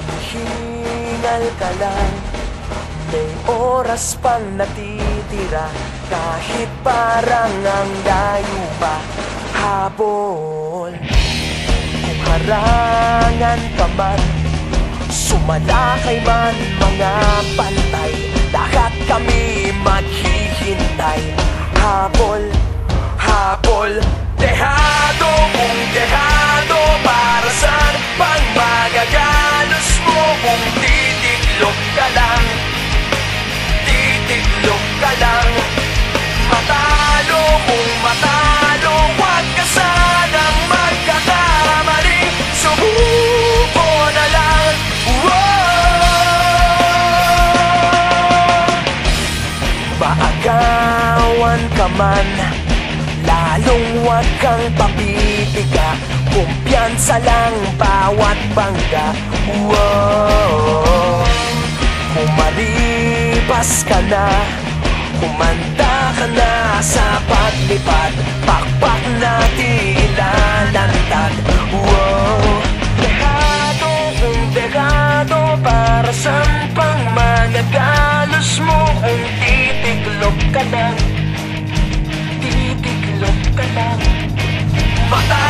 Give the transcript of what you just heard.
Maghingal ka lang. May oras pang natitira. Kahit parang ang layo pa. Habol. Kung harangan ka man Sumalakay man mga pantay. Lahat kami maghihintay. Habol, habol. Dehado matalo Huwag ka sanang magkakamali Subuko na lang Whoa! Ka man Lalong huwag kang papipiga Kumpiyansa lang bawat bangga Whoa! Kumalipas ka na Kumanda ka na sa paglipad. Pakpak na tila lantad Wow Dehado kung dehado Para saan pang magagalos mo Kung titiklop ka lang? Titiklop ka lang. Mata